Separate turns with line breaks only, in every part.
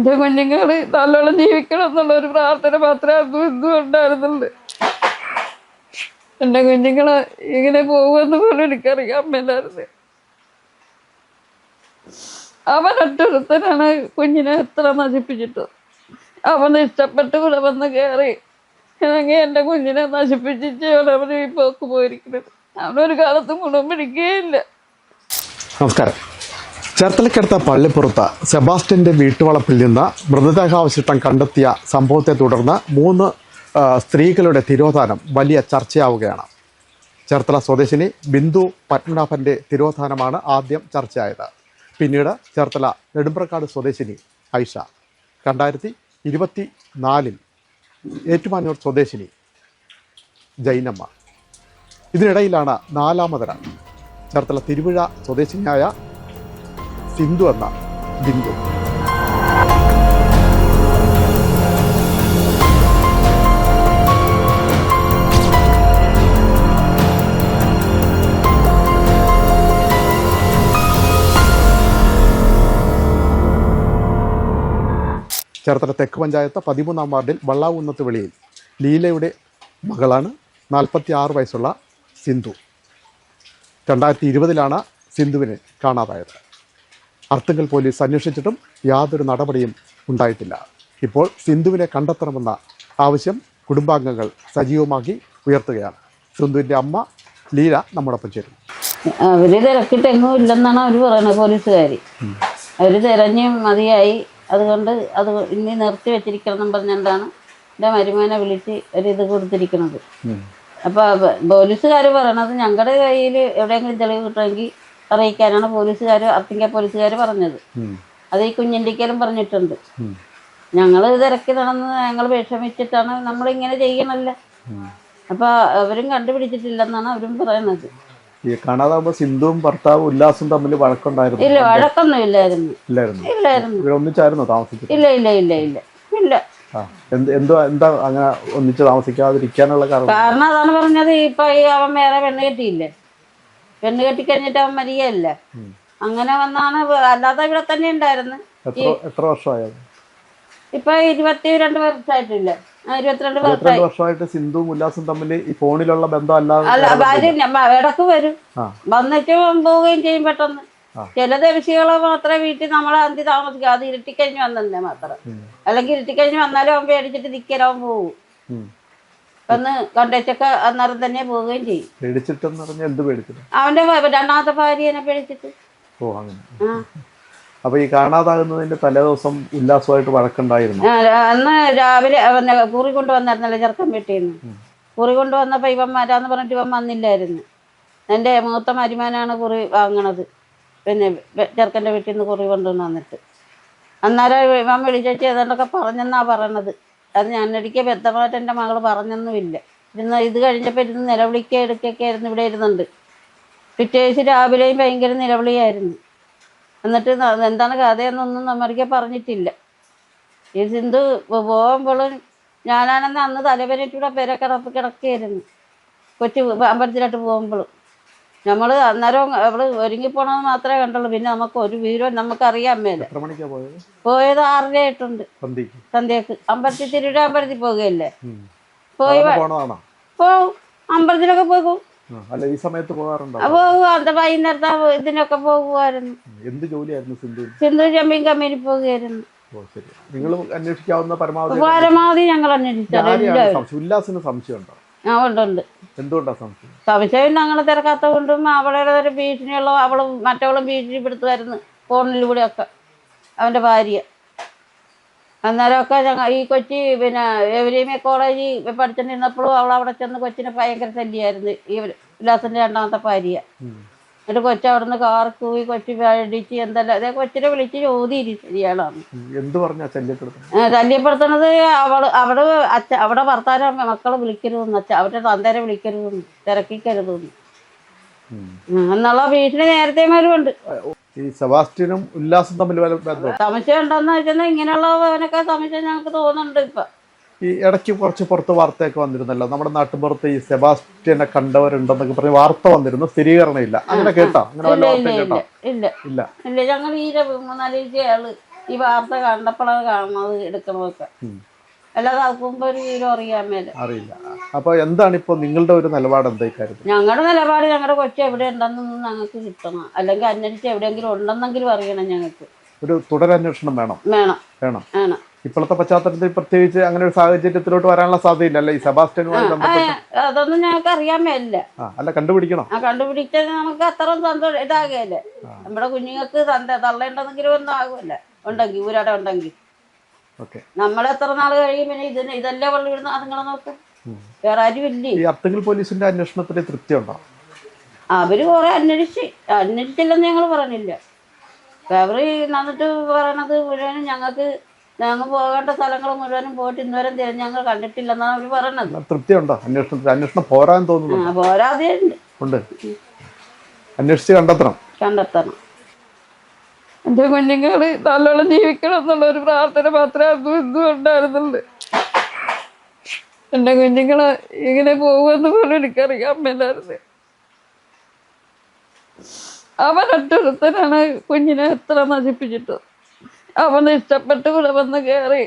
എന്റെ കുഞ്ഞുങ്ങൾ നല്ലോണം ജീവിക്കണം എന്നുള്ള ഒരു പ്രാർത്ഥന മാത്രമേ അന്നും ഇന്നും ഉണ്ടായിരുന്നുള്ളൂ. എന്റെ കുഞ്ഞുങ്ങൾ ഇങ്ങനെ പോകുമെന്ന് പോലും എനിക്കറിയാൻ മേലായിരുന്നു. അവൻ ഒറ്റൊരുത്തനാണ് കുഞ്ഞിനെ എത്ര നശിപ്പിച്ചിട്ട്. അവൻ ഇഷ്ടപ്പെട്ട് ഇവിടെ വന്ന് കയറി എന്റെ കുഞ്ഞിനെ നശിപ്പിച്ചിട്ട് അവൻ ഈ പോക്ക് പോയിരിക്കുന്നത്. അവനൊരു കാലത്തും ഗുണം പിടിക്കുകയില്ല.
നമസ്കാരം. ചേർത്തലക്കടുത്ത പള്ളിപ്പുറത്ത് സെബാസ്റ്റ്യന്റെ വീട്ടുവളപ്പിൽ നിന്ന് മൃതദേഹാവശിഷ്ടം കണ്ടെത്തിയ സംഭവത്തെ തുടർന്ന് മൂന്ന് സ്ത്രീകളുടെ തിരോധാനം വലിയ ചർച്ചയാവുകയാണ്. ചേർത്തല സ്വദേശിനി ബിന്ദു പത്മനാഭന്റെ തിരോധാനമാണ് ആദ്യം ചർച്ചയായത്. പിന്നീട് ചേർത്തല നെടുമ്പ്രക്കാട് സ്വദേശിനി ഐഷ. രണ്ടായിരത്തി ഇരുപത്തി നാലിൽ ഏറ്റുമാനൂർ സ്വദേശിനി ജൈനമ്മ. ഇതിനിടയിലാണ് നാലാമതര ചേർത്തല തിരുവിഴ സ്വദേശിനിയായ സിന്ധു എന്ന ബിന്ദു. ചേർത്തല തെക്ക് പഞ്ചായത്ത് പതിമൂന്നാം വാർഡിൽ വള്ളാവുന്നത്ത് വെളിയിൽ ലീലയുടെ മകളാണ് നാൽപ്പത്തി ആറ് വയസ്സുള്ള സിന്ധു. രണ്ടായിരത്തി ഇരുപതിലാണ് സിന്ധുവിനെ കാണാതായത്. അർത്തുങ്കൽ പോലീസ് അന്വേഷിച്ചിട്ടും യാതൊരു നടപടിയും ഉണ്ടായിട്ടില്ല. ഇപ്പോൾ സിന്ധുവിനെ കണ്ടെത്തണമെന്ന ആവശ്യം കുടുംബാംഗങ്ങൾ സജീവമാക്കി ഉയർത്തുകയാണ്. സിന്ധുവിന്റെ അമ്മ ലീല നമ്മോടൊപ്പം ചേരും
അവർ തിരക്കിട്ട് എങ്ങും ഇല്ലെന്നാണ് അവർ പറയുന്നത് പോലീസുകാർ അവർ തിരഞ്ഞ് മതിയായി. അതുകൊണ്ട് അത് ഇനി നിർത്തി വെച്ചിരിക്കണം എന്നും പറഞ്ഞുകൊണ്ടാണ് എന്റെ മരുമോനെ വിളിച്ച് ഒരിത് കൊടുത്തിരിക്കുന്നത്. അപ്പോൾ പോലീസുകാർ പറയണത് ഞങ്ങളുടെ കയ്യിൽ എവിടെയെങ്കിലും തെളിവ് കിട്ടുമെങ്കിൽ അറിയിക്കാനാണ് പോലീസുകാർ അർത്തിങ്ക പോലീസുകാർ പറഞ്ഞത്. അത് ഈ കുഞ്ഞിന്റെക്കലും പറഞ്ഞിട്ടുണ്ട്. ഞങ്ങൾ തിരക്കി നടന്ന് ഞങ്ങൾ വിഷമിച്ചിട്ടാണ് നമ്മളിങ്ങനെ ചെയ്യണല്ല. അപ്പൊ അവരും കണ്ടുപിടിച്ചിട്ടില്ലെന്നാണ് അവരും പറയുന്നത്
ഈ കാണാതാകുമ്പോ സിന്ധുവും ഭർത്താവും ഉല്ലാസും തമ്മിൽ വഴക്കുണ്ടായിരുന്നു.
ഇല്ല വഴക്കൊന്നും ഇല്ലായിരുന്നു.
ഇല്ലായിരുന്നു.
ഇല്ലായിരുന്നു
ഒന്നിച്ചായിരുന്നു താമസിച്ചത്
ഇല്ല ഇല്ല ഇല്ല ഇല്ല. ഇല്ല.
എന്ത് എന്തോ എന്താ അങ്ങനെ ഒന്നിച്ച് താമസിക്കാതിരിക്കാനുള്ള കാരണം?
കാരണം അതാണ് പറഞ്ഞത്. ഇപ്പൊ അവൻ വേറെ പെണ്ണ് കെട്ടിയില്ലേ? പെണ്ണ് കെട്ടിക്കഴിഞ്ഞിട്ട് അവൻ മരിയല്ല അങ്ങനെ വന്നാണ് അല്ലാതെ ഇവിടെ തന്നെ ഉണ്ടായിരുന്നു.
എത്ര വർഷമായത്
ഇപ്പൊ ഇരുപത്തിരണ്ട് വർഷമായിട്ടില്ല ഇരുപത്തിരണ്ട്
വർഷമായിട്ട് സിന്ധുവും ഉല്ലാസും തമ്മിൽ ഈ ഫോണിലുള്ള ബന്ധം. അല്ലാതെ
ഇടയ്ക്ക് വരും. വന്നിട്ട് പോവുകയും ചെയ്യും പെട്ടെന്ന്. ചില ദിവസികളെ മാത്രമേ വീട്ടിൽ നമ്മളെ അന്തി താമസിക്കുക അത് ഇരുട്ടിക്കഴിഞ്ഞ് വന്നെ മാത്രം. അല്ലെങ്കിൽ ഇരുട്ടിക്കഴിഞ്ഞ് വന്നാലും അവൻ പേടിച്ചിട്ട് നിൽക്കലവൻ പോകും
ഉം.
വന്ന് കണ്ടേച്ചൊക്കെ അന്നേരം തന്നെ പോവുകയും ചെയ്യും.
പേടിച്ചിട്ടെന്ന് പറഞ്ഞാൽ എന്ത് പേടിച്ചിട്ട്?
അവന്റെ രണ്ടാമത്തെ ഭാര്യനെ പേടിച്ചിട്ട്.
ഓ അങ്ങനെ. അപ്പൊ ഈ കാണാതാകുന്നതിന്റെ തലേദിവസം ഉല്ലാസമായിട്ട് വഴക്കുണ്ടായിരുന്നു?
അന്ന് രാവിലെ കൂറി കൊണ്ടുവന്നായിരുന്നല്ലോ ചെറുക്കൻ വെട്ടിയിരുന്നു കുറി കൊണ്ടുവന്നപ്പോ ഇവൻ വരാന്ന് പറഞ്ഞിട്ട് ഇവൻ വന്നില്ലായിരുന്നു. എന്റെ മൂത്ത മരുമാനാണ് കുറി വാങ്ങണത്. പിന്നെ ചെറുക്കന്റെ വീട്ടിൽ നിന്ന് കുറി കൊണ്ടുവന്ന് വന്നിട്ട് അന്നേരം ഇവൻ വിളിച്ചേച്ചി ഏതാണ്ടൊക്കെ പറഞ്ഞെന്നാ പറയണത്. അത് ഞാനൊരിക്കൽ വ്യക്തമായിട്ട് എന്റെ മകൾ പറഞ്ഞൊന്നുമില്ല. ഇരുന്ന് ഇത് കഴിഞ്ഞപ്പോൾ ഇരുന്ന് നിലവിളിക്കുക എടുക്കുകയൊക്കെ ആയിരുന്നു. ഇവിടെ ഇരുന്നുണ്ട്. പിറ്റേഴ്സ് രാവിലെയും ഭയങ്കര നിലവിളിയായിരുന്നു. എന്നിട്ട് എന്താണ് കഥയെന്നൊന്നും നമ്മൾക്ക് പറഞ്ഞിട്ടില്ല. ഈ സിന്ധു പോകുമ്പോഴും ഞാനാണെന്ന് അന്ന് തലവരട്ടൂടെ പെര കിടപ്പ് കിടക്കുകയായിരുന്നു. കൊച്ചു അമ്പലത്തിലോട്ട് പോകുമ്പോഴും. നമ്മൾ അന്നേരം അവൾ ഒരുങ്ങി പോണെന്ന് മാത്രമേ കണ്ടുള്ളൂ. പിന്നെ നമുക്ക് ഒരു വീരോ നമുക്കറിയാൻ മേല
പോയത്?
പോയത് ആറര ആയിട്ടുണ്ട്.
സന്ധ്യക്ക്?
അമ്പലത്തിൽ തിരുവിടെ അമ്പലത്തിൽ പോകുകയല്ലേ? പോയി പോവും. അമ്പലത്തിലൊക്കെ പോകും.
അല്ല ഈ സമയത്ത് പോകാറുണ്ടോ?
വൈകുന്നേരത്തെ ഇതിനൊക്കെ പോകുമായിരുന്നു.
എന്ത് ജോലിയായിരുന്നു സിന്ധു?
സിന്ധു ജമ്മീൻ കമ്പനി
ശരി. നിങ്ങൾ അന്വേഷിക്കാവുന്ന പരമാവധി
പരമാവധി ഞങ്ങൾ അന്വേഷിച്ചു.
ഉല്ലാസിന്
എല്ലാവരും
സംശയം. ഉല്ലാസിന് സംശയമുണ്ടോ?
ആ ഉണ്ട് ഉണ്ട്.
എന്തുകൊണ്ടാ സംശയം?
സംശയം ഞങ്ങൾ തിരക്കാത്ത കൊണ്ടും അവളുടെ ഒരു ഭീഷണിയുള്ള അവൾ മറ്റവളും ഭീഷണിപ്പെടുത്തുമായിരുന്നു ഫോണിലൂടെ ഒക്കെ. അവന്റെ ഭാര്യ. അന്നേരമൊക്കെ ഞങ്ങൾ ഈ കൊച്ചി പിന്നെ എവരീമിയ കോളേജിൽ പഠിച്ചിട്ടിരുന്നപ്പോഴും അവൾ അവിടെ ചെന്ന് കൊച്ചിനെ ഭയങ്കര ശല്യമായിരുന്നു ഈ ഉല്ലാസിന്റെ രണ്ടാമത്തെ ഭാര്യ. എന്നിട്ട് കൊച്ചവിടുന്ന് കാർ കൂവി കൊച്ചി പേടിച്ച് എന്തെല്ലാം അതേ കൊച്ചിനെ വിളിച്ച് ചോദ്യം ശരിയാളാണ്
ഉം. എന്ത് പറഞ്ഞാ ശല്യപ്പെടുത്തുന്നത്
ശല്യപ്പെടുത്തണത് അവൾ അവിടെ അച്ഛ അവിടെ ഭർത്താവ് മക്കളെ വിളിക്കരുതെന്ന് അച്ഛ അവരുടെ തന്തേരെ വിളിക്കരുതെന്ന് തിരക്കിക്കരുതെന്ന്. എന്നുള്ള ഭീഷണി നേരത്തെ വരുമുണ്ട്
ഈ സെബാസ്റ്റ്യനും ഉല്ലാസും തമ്മിൽ
സംശയം ഉണ്ടെന്ന് വെച്ചാൽ ഇങ്ങനെയുള്ളവനൊക്കെ സംശയം ഞങ്ങൾക്ക് തോന്നുന്നുണ്ട് ഇപ്പൊ.
ഈ ഇടയ്ക്ക് കുറച്ച് പുറത്ത് വാർത്തയൊക്കെ വന്നിരുന്നല്ലോ. നമ്മുടെ നാട്ടുപുറത്ത് ഈ സെബാസ്റ്റ്യനെ കണ്ടവരുണ്ടെന്നൊക്കെ പറഞ്ഞ് വാർത്ത വന്നിരുന്നു. സ്ഥിരീകരണം ഇല്ല അങ്ങനെ കേട്ടോ? അങ്ങനെ വല്ല വാർത്ത കേട്ടോ?
ഇല്ല ഞങ്ങൾ ഈ മൂന്നാൽ ആൾ ഈ വാർത്ത കണ്ടപ്പോഴാണ് കാണുന്നത് എടുക്കണമൊക്കെ. അല്ലാതെ അതിന് ഒരു വിവരം അറിയാൻ മേലെ.
അറിയില്ല. അപ്പോൾ എന്താണ് ഇപ്പൊ നിങ്ങളുടെ ഒരു നിലപാട് എന്താ ഇക്കാര്യത്തിൽ
ഞങ്ങളുടെ നിലപാട് ഞങ്ങളുടെ കൊച്ചു എവിടെ ഉണ്ടെന്നൊന്നും ഞങ്ങൾക്ക് കിട്ടണം. അല്ലെങ്കിൽ അന്വേഷിച്ച് എവിടെയെങ്കിലും ഉണ്ടെന്നെങ്കിലും അറിയണം ഞങ്ങൾക്ക്.
ഒരു തുടരന്വേഷണം വേണം.
വേണം.
വേണം.
വേണം.
ഇപ്പോഴത്തെ പശ്ചാത്തലത്തിൽ പ്രത്യേകിച്ച് അങ്ങനെ ഒരു സാഹചര്യത്തിലോട്ട് വരാനുള്ള സാധ്യതയില്ല അല്ലെ? ഈ സെബാസ്റ്റ്യനുമായി ബന്ധപ്പെട്ട്.
അതൊന്നും ഞങ്ങൾക്ക് അറിയാൻ മേലില്ല.
ആ അല്ല കണ്ടുപിടിക്കണം?
ആ കണ്ടുപിടിച്ചത് നമുക്ക് അത്ര സന്തോഷം ഇതാകുകയല്ലേ നമ്മുടെ കുഞ്ഞുങ്ങൾക്ക് തന്റെ തള്ളേണ്ടെന്നെങ്കിലും ഒന്നും ആകുമല്ല. ഉണ്ടെങ്കിൽ ഊരാടെ ഉണ്ടെങ്കിൽ
ഓക്കെ.
നമ്മൾ എത്ര നാൾ കഴിയും? പിന്നെ ഇതിന് ഇതല്ലേ വെള്ളം ഇടുന്ന അതുങ്ങളെ നോക്ക് വേറെ ആരും ഇല്ലേ?
ഈ അർത്തുങ്കൽ പോലീസിന്റെ അന്വേഷണത്തിൽ തൃപ്തിയുണ്ടോ
അവർ കുറെ അന്വേഷിച്ച് അന്വേഷിച്ചില്ലെന്ന് ഞങ്ങൾ പറഞ്ഞില്ല. അവർ നന്നിട്ട് പറയണത് മുഴുവനും ഞങ്ങൾക്ക് ഞങ്ങൾ പോകേണ്ട സ്ഥലങ്ങൾ മുഴുവനും പോയിട്ട് ഇന്നുവരെ തിരഞ്ഞ് ഞങ്ങൾ കണ്ടിട്ടില്ലെന്നാണ് അവർ പറഞ്ഞത്
തൃപ്തിയുണ്ടോ? അന്വേഷണത്തിൽ അന്വേഷണം പോരാൻ തോന്നുന്നു.
ആ പോരാതെ ഉണ്ട്.
അന്വേഷിച്ച് കണ്ടെത്തണം.
കണ്ടെത്തണം.
എന്റെ കുഞ്ഞുങ്ങൾ നല്ലോണം ജീവിക്കണം എന്നുള്ള ഒരു പ്രാർത്ഥന മാത്രമേ അതും ഇന്നും ഉണ്ടായിരുന്നുള്ളൂ. എന്റെ കുഞ്ഞുങ്ങൾ ഇങ്ങനെ പോകുമെന്ന് പോലും എനിക്കറിയാൻ മേലായിരുന്നു. അവനൊറ്റൊരുത്തനാണ് കുഞ്ഞിനെ എത്ര നശിപ്പിച്ചിട്ട്. അവന് ഇഷ്ടപ്പെട്ട് ഇവിടെ വന്ന് കയറി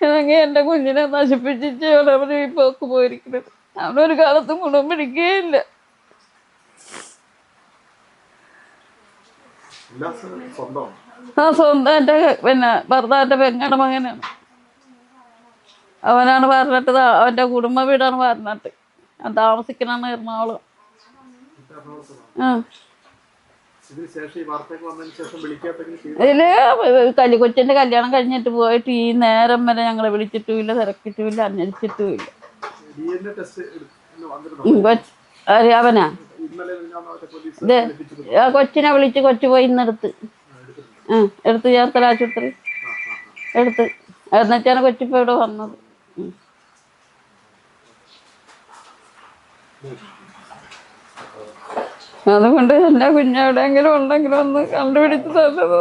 ഇല്ലെങ്കിൽ എന്റെ കുഞ്ഞിനെ നശിപ്പിച്ചിട്ട് അവൻ ഈ പോക്ക് പോയിരിക്കുന്നത്. അവനൊരു കാലത്ത് ഗുണം പിടിക്കുകയില്ല ആ സ്വന്തം എന്റെ പിന്നെ ഭർത്താവിന്റെ പെങ്ങടെ മകനാണ്. അവനാണ് പറഞ്ഞിട്ട് അവന്റെ കുടുംബ വീടാണ് പറഞ്ഞിട്ട്. ഞാൻ താമസിക്കണാണ് എറണാകുളം. ആ. ഇതിൽ കല്യാണം കഴിഞ്ഞിട്ട് പോയിട്ട് ഈ നേരം വരെ ഞങ്ങളെ വിളിച്ചിട്ടുമില്ല തിരക്കിട്ടുമില്ല അന്വേഷിച്ചിട്ടുമില്ല. ആ കൊച്ചിനെ വിളിച്ച് കൊച്ചു പോയി ഇന്നെടുത്ത് ആ എടുത്ത് ചേർത്തല ആശുപത്രി. എടുത്ത്. എന്നുവെച്ചാണ് കൊച്ചിപ്പോ ഇവിടെ വന്നത്. അതുകൊണ്ട് എല്ലാ കുഞ്ഞെവിടെയെങ്കിലും ഉണ്ടെങ്കിലും ഒന്ന് കണ്ടുപിടിച്ച് തന്നത്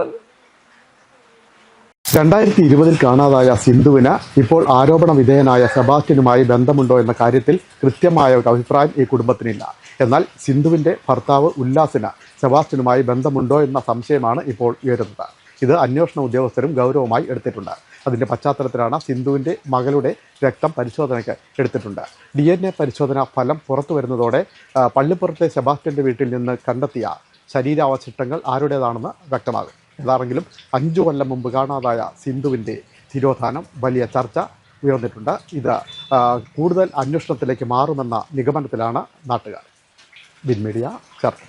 രണ്ടായിരത്തി ഇരുപതിൽ കാണാതായ സിന്ധുവിന് ഇപ്പോൾ ആരോപണ വിധേയനായ സെബാസ്റ്റ്യനുമായി ബന്ധമുണ്ടോ എന്ന കാര്യത്തിൽ കൃത്യമായ ഒരു അഭിപ്രായം ഈ കുടുംബത്തിനില്ല. എന്നാൽ സിന്ധുവിന്റെ ഭർത്താവ് ഉല്ലാസിന് സെബാസ്റ്റ്യനുമായി ബന്ധമുണ്ടോ എന്ന സംശയമാണ് ഇപ്പോൾ ഉയരുന്നത്. ഇത് അന്വേഷണ ഉദ്യോഗസ്ഥരും ഗൗരവമായി എടുത്തിട്ടുണ്ട്. അതിന്റെ പശ്ചാത്തലത്തിലാണ് സിന്ധുവിന്റെ മകളുടെ രക്തം പരിശോധനയ്ക്ക് എടുത്തിട്ടുണ്ട്. ഡി എൻ എ പരിശോധന ഫലം പുറത്തു വരുന്നതോടെ പള്ളിപ്പുറത്തെ സെബാസ്റ്റ്യന്റെ വീട്ടിൽ നിന്ന് കണ്ടെത്തിയ ശരീരാവശിഷ്ടങ്ങൾ ആരുടേതാണെന്ന് വ്യക്തമാകും. ഏതാണെങ്കിലും അഞ്ചു കൊല്ലം മുമ്പ് കാണാതായ സിന്ധുവിന്റെ തിരോധാനം വലിയ ചർച്ച ഉയർന്നിട്ടുണ്ട്. ഇത് കൂടുതൽ അന്വേഷണത്തിലേക്ക് മാറുമെന്ന നിഗമനത്തിലാണ് നാട്ടുകാർ. വിൻമീഡിയ ചർച്ച.